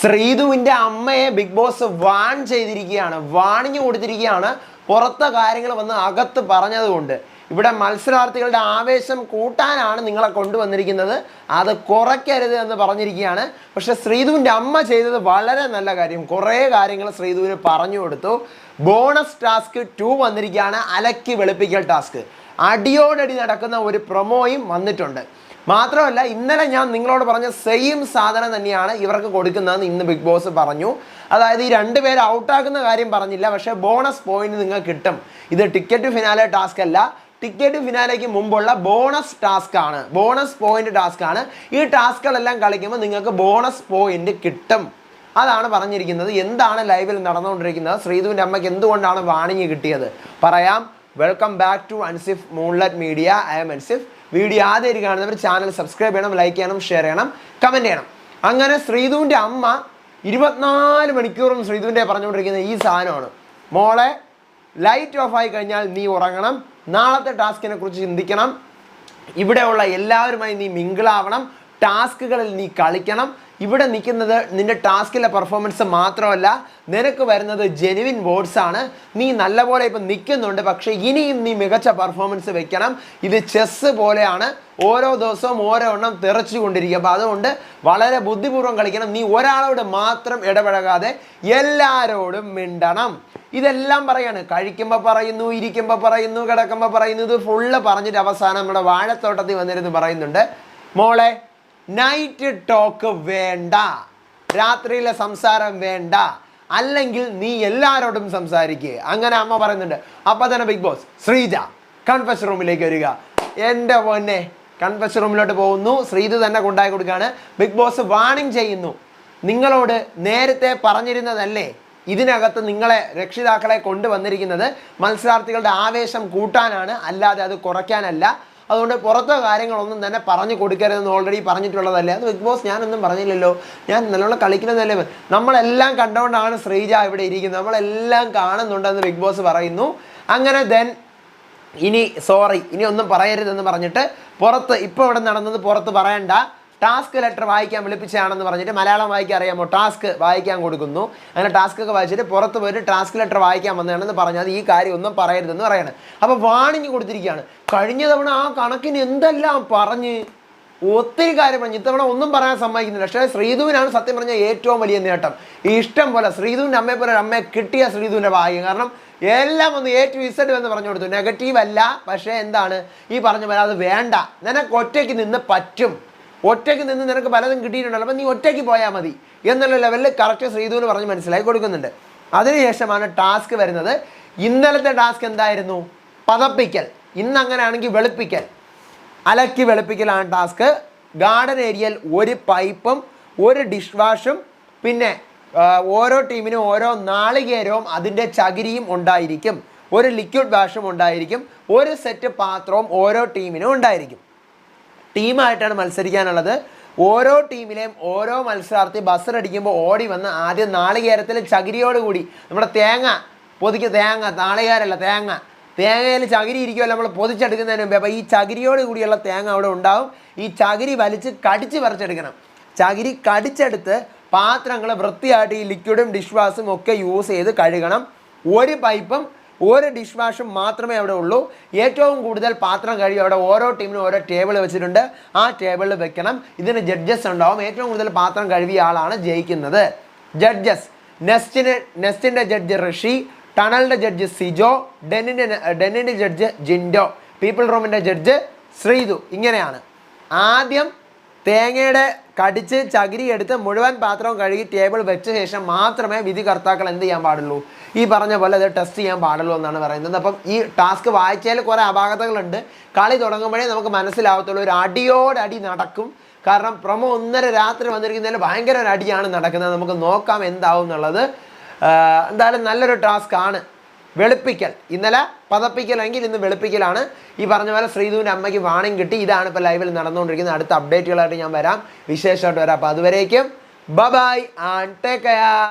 ശ്രീധുവിന്റെ അമ്മയെ big boss warn ചെയ്തിരിക്കുകയാണ് വാണിഞ്ഞു കൊടുത്തിരിക്കുകയാണ്. പുറത്തെ കാര്യങ്ങൾ വന്ന് അകത്ത് പറഞ്ഞതുകൊണ്ട്. ഇവിടെ മത്സരാർത്ഥികളുടെ ആവേശം കൂട്ടാനാണ് നിങ്ങളെ കൊണ്ടുവന്നിരിക്കുന്നത്. അത് കുറയ്ക്കരുത് എന്ന് പറഞ്ഞിരിക്കുകയാണ്. പക്ഷെ ശ്രീധുവിന്റെ അമ്മ ചെയ്തത് വളരെ നല്ല കാര്യം. കുറേ കാര്യങ്ങൾ ശ്രീധുവിന് പറഞ്ഞു കൊടുത്തു. ബോണസ് ടാസ്ക് ടു വന്നിരിക്കുകയാണ്. അലക്കി വെളുപ്പിക്കൽ ടാസ്ക്. അടിയോടടി നടക്കുന്ന ഒരു പ്രൊമോയും വന്നിട്ടുണ്ട്. മാത്രമല്ല ഇന്നലെ ഞാൻ നിങ്ങളോട് പറഞ്ഞ സെയിം സാധനം തന്നെയാണ് ഇവർക്ക് കൊടുക്കുന്നതെന്ന് ഇന്ന് ബിഗ് ബോസ് പറഞ്ഞു. അതായത് ഈ രണ്ടുപേര് ഔട്ടാക്കുന്ന കാര്യം പറഞ്ഞില്ല പക്ഷേ ബോണസ് പോയിന്റ് നിങ്ങൾക്ക് കിട്ടും. ഇത് ടിക്കറ്റ് ഫിനാലെ ടാസ്ക് അല്ല. ടിക്കറ്റ് ഫിനാലേക്ക് മുമ്പുള്ള ബോണസ് ടാസ്ക് ആണ്. ബോണസ് പോയിന്റ് ടാസ്ക് ആണ്. ഈ ടാസ്കുകളെല്ലാം കളിക്കുമ്പോൾ നിങ്ങൾക്ക് ബോണസ് പോയിന്റ് കിട്ടും. അതാണ് പറഞ്ഞിരിക്കുന്നത്. എന്താണ് ലൈവിൽ നടന്നുകൊണ്ടിരിക്കുന്നത്? ശ്രീധുവിന്റെ അമ്മയ്ക്ക് എന്തുകൊണ്ടാണ് വാണിങ് കിട്ടിയത്? പറയാം. Welcome back to Ansif moonlet media I M Ansif video ആദ്യമായിട്ട് കാണുന്നവർ ചാനൽ സബ്സ്ക്രൈബ് ചെയ്യണം ലൈക്ക് ചെയ്യണം ഷെയർ ചെയ്യണം കമന്റ് ചെയ്യണം. അങ്ങനെ ശ്രീധുവിന്റെ അമ്മ ഇരുപത്തിനാല് മണിക്കൂറും ശ്രീധുവിന്റെ പറഞ്ഞുകൊണ്ടിരിക്കുന്ന ഈ സാധനമാണ്. മോളെ ലൈറ്റ് ഓഫ് ആയി കഴിഞ്ഞാൽ നീ ഉറങ്ങണം. നാളത്തെ ടാസ്കിനെ കുറിച്ച് ചിന്തിക്കണം. ഇവിടെയുള്ള എല്ലാവരുമായി നീ മിങ്കിളാവണം ടാസ്കുകളിൽ നീ കളിക്കണം. ഇവിടെ നിൽക്കുന്നത് നിന്റെ ടാസ്കിലെ പെർഫോമൻസ് മാത്രമല്ല നിനക്ക് വരുന്നത് ജെനുവിൻ വോട്ട്സ് ആണ്. നീ നല്ലപോലെ ഇപ്പം നിൽക്കുന്നുണ്ട് പക്ഷേ ഇനിയും നീ മികച്ച പെർഫോമൻസ് വെക്കണം. ഇത് ചെസ്സ് പോലെയാണ്. ഓരോ ദിവസവും ഓരോ എണ്ണം തെറച്ചുകൊണ്ടിരിക്കുക അപ്പോൾ അതുകൊണ്ട് വളരെ ബുദ്ധിപൂർവം കളിക്കണം. നീ ഒരാളോട് മാത്രം ഇടപഴകാതെ എല്ലാവരോടും മിണ്ടണം. ഇതെല്ലാം പറയാണ്. കഴിക്കുമ്പോൾ പറയുന്നു ഇരിക്കുമ്പോൾ പറയുന്നു കിടക്കുമ്പോൾ പറയുന്നു. ഇത് ഫുള്ള് പറഞ്ഞിട്ട് അവസാനം നമ്മുടെ വാഴത്തോട്ടത്തിൽ വന്നിരുന്ന് പറയുന്നുണ്ട്. മോളെ നൈറ്റ് ടോക്ക് വേണ്ട. രാത്രിയിലെ സംസാരം വേണ്ട. അല്ലെങ്കിൽ നീ എല്ലാവരോടും സംസാരിക്കുക അങ്ങനെ അമ്മ പറയുന്നുണ്ട്. അപ്പൊ തന്നെ ബിഗ് ബോസ് ശ്രീജ കൺഫസ് റൂമിലേക്ക് വരിക. എന്റെ പൊന്നെ കൺഫസ് റൂമിലോട്ട് പോകുന്നു. ശ്രീജ തന്നെ കൊണ്ടായി കൊടുക്കാണ് ബിഗ് ബോസ് വാണിംഗ് ചെയ്യുന്നു. നിങ്ങളോട് നേരത്തെ പറഞ്ഞിരുന്നതല്ലേ? ഇതിനകത്ത് നിങ്ങളെ രക്ഷിതാക്കളെ കൊണ്ടുവന്നിരിക്കുന്നത്. മത്സരാർത്ഥികളുടെ ആവേശം കൂട്ടാനാണ്. അല്ലാതെ അത് കുറയ്ക്കാനല്ല. അതുകൊണ്ട് പുറത്തെ കാര്യങ്ങളൊന്നും തന്നെ പറഞ്ഞു കൊടുക്കരുതെന്ന് ഓൾറെഡി പറഞ്ഞിട്ടുള്ളതല്ലേ? അത് ബിഗ് ബോസ് ഞാനൊന്നും പറഞ്ഞില്ലല്ലോ. ഞാൻ നല്ലോണം കളിക്കുന്നതല്ലേ? നമ്മളെല്ലാം കണ്ടുകൊണ്ടാണ് ശ്രീജ ഇവിടെ ഇരിക്കുന്നത്. നമ്മളെല്ലാം കാണുന്നുണ്ടെന്ന് ബിഗ് ബോസ് പറയുന്നു. അങ്ങനെ ദെൻ ഇനി സോറി ഇനി ഒന്നും പറയരുതെന്ന് പറഞ്ഞിട്ട് പുറത്ത് ഇപ്പോൾ ഇവിടെ നടന്നത് പുറത്ത് പറയണ്ട. ടാസ്ക് ലെറ്റർ വായിക്കാൻ വിളിപ്പിച്ചാണെന്ന് പറഞ്ഞിട്ട് മലയാളം വായിക്കാൻ അറിയാമോ ടാസ്ക് വായിക്കാൻ കൊടുക്കുന്നു. അങ്ങനെ ടാസ്ക് ഒക്കെ വായിച്ചിട്ട് പുറത്ത് പോയിട്ട് ടാസ്ക് ലെറ്റർ വായിക്കാൻ വന്നതാണെന്ന് പറഞ്ഞാൽ ഈ കാര്യം ഒന്നും പറയരുതെന്ന് പറയണം. അപ്പോൾ വാണിഞ്ഞ് കൊടുത്തിരിക്കുകയാണ്. കഴിഞ്ഞ തവണ ആ കണക്കിന് എന്തെല്ലാം പറഞ്ഞ്? ഒത്തിരി കാര്യം പറഞ്ഞു. ഇത്തവണ ഒന്നും പറയാൻ സമ്മതിക്കുന്നില്ല. പക്ഷേ ശ്രീധുവിനാണ് സത്യം പറഞ്ഞ ഏറ്റവും വലിയ നേട്ടം. ഈ ഇഷ്ടം പോലെ ശ്രീധുവിന്റെ അമ്മയെ പോലെ അമ്മയെ കിട്ടിയ ശ്രീധുവിന്റെ ഭാഗ്യം. കാരണം എല്ലാം ഒന്ന് എ ടു ഇസഡ് എന്ന് പറഞ്ഞു കൊടുത്തു. നെഗറ്റീവ് അല്ല. പക്ഷേ എന്താണ്? ഈ പറഞ്ഞ പോലെ അത് വേണ്ട. നിനക്ക് ഒറ്റയ്ക്ക് നിന്ന് പറ്റും. ഒറ്റയ്ക്ക് നിന്ന് നിനക്ക് പലതും കിട്ടിയിട്ടുണ്ടല്ലോ അപ്പം നീ ഒറ്റയ്ക്ക് പോയാൽ മതി എന്നുള്ള ലെവലിൽ കറക്റ്റ് ശ്രീധുവിന് പറഞ്ഞ് മനസ്സിലാക്കി കൊടുക്കുന്നുണ്ട്. അതിനുശേഷമാണ് ടാസ്ക് വരുന്നത്. ഇന്നലത്തെ ടാസ്ക് എന്തായിരുന്നു? പതപ്പിക്കൽ. ഇന്ന് അങ്ങനെയാണെങ്കിൽ വെളുപ്പിക്കൽ. അലക്കി വെളുപ്പിക്കലാണ് ടാസ്ക് ഗാർഡൻ ഏരിയയിൽ ഒരു പൈപ്പും ഒരു ഡിഷ് വാഷും പിന്നെ ഓരോ ടീമിനും ഓരോ നാളികേരവും അതിന്റെ ചകിരിയും ഉണ്ടായിരിക്കും. ഒരു ലിക്വിഡ് വാഷും ഉണ്ടായിരിക്കും. ഒരു സെറ്റ് പാത്രവും ഓരോ ടീമിനും ഉണ്ടായിരിക്കും. ടീമായിട്ടാണ് മത്സരിക്കാനുള്ളത്. ഓരോ ടീമിലെയും ഓരോ മത്സരാർത്ഥി ബസർ അടിക്കുമ്പോൾ ഓടി വന്ന് ആദ്യം നാളികേരത്തിൽ ചകിരിയോട് കൂടി നമ്മുടെ തേങ്ങ പൊതിക്ക് തേങ്ങ നാളികേരല്ല തേങ്ങ. തേങ്ങയിൽ ചകിരി ഇരിക്കുമല്ലോ നമ്മൾ പൊതിച്ചെടുക്കുന്നതിന് മുമ്പേ. അപ്പോൾ ഈ ചകിരിയോട് കൂടിയുള്ള തേങ്ങ അവിടെ ഉണ്ടാവും. ഈ ചകിരി വലിച്ച് കടിച്ച് പറിച്ചെടുക്കണം. ചകിരി കടിച്ചെടുത്ത് പാത്രങ്ങൾ വൃത്തിയായിട്ട് ഈ ലിക്വിഡും ഡിഷ് വാഷും ഒക്കെ യൂസ് ചെയ്ത് കഴുകണം. ഒരു പൈപ്പും ഒരു ഡിഷ് വാഷും മാത്രമേ അവിടെ ഉള്ളൂ. ഏറ്റവും കൂടുതൽ പാത്രം കഴുകി അവിടെ ഓരോ ടീമിനും ഓരോ ടേബിൾ വെച്ചിട്ടുണ്ട്. ആ ടേബിളിൽ വെക്കണം. ഇതിന് ജഡ്ജസ് ഉണ്ടാവും. ഏറ്റവും കൂടുതൽ പാത്രം കഴുകിയ ആളാണ് ജയിക്കുന്നത്. ജഡ്ജസ് നെസ്റ്റിന് നെസ്റ്റിന്റെ ജഡ്ജ് ഋഷി ടണലിന്റെ ജഡ്ജ് സിജോ ഡെന്നിന്റെ ഡെന്നിന്റെ ജഡ്ജ് ജിൻഡോ പീപ്പിൾ റൂമിന്റെ ജഡ്ജ് ശ്രീതു. ഇങ്ങനെയാണ്. ആദ്യം തേങ്ങയുടെ കടിച്ച് ചകിരി എടുത്ത് മുഴുവൻ പാത്രവും കഴുകി ടേബിൾ വെച്ച ശേഷം മാത്രമേ വിധി കർത്താക്കൾ എന്ത് ചെയ്യാൻ പാടുള്ളൂ? ഈ പറഞ്ഞ പോലെ അത് ടെസ്റ്റ് ചെയ്യാൻ പാടുള്ളൂ എന്നാണ് പറയുന്നത്. അപ്പം ഈ ടാസ്ക് വായിച്ചാൽ കുറേ അപാകതകളുണ്ട്. കളി തുടങ്ങുമ്പോഴേ നമുക്ക് മനസ്സിലാവത്തുള്ളൂ ഒരു അടിയോടടി നടക്കും. കാരണം പ്രൊമോ ഒന്നര രാത്രി വന്നിരിക്കുന്നതിൽ ഭയങ്കര ഒരു അടിയാണ് നടക്കുന്നത്. നമുക്ക് നോക്കാം എന്താവും എന്നുള്ളത്. എന്തായാലും നല്ലൊരു ടാസ്ക് ആണ്. വെളുപ്പിക്കൽ. ഇന്നലെ പതപ്പിക്കലെങ്കിൽ ഇന്ന് വെളുപ്പിക്കലാണ്. ഈ പറഞ്ഞ പോലെ ശ്രീധുവിന്റെ അമ്മയ്ക്ക് വാണിംഗ് കിട്ടി. ഇതാണ് ഇപ്പോൾ ലൈവിൽ നടന്നുകൊണ്ടിരിക്കുന്നത്. അടുത്ത അപ്ഡേറ്റുകളായിട്ട് ഞാൻ വരാം. വിശേഷമായിട്ട് വരാം. അപ്പോൾ അതുവരേക്കും. Bye-bye and take care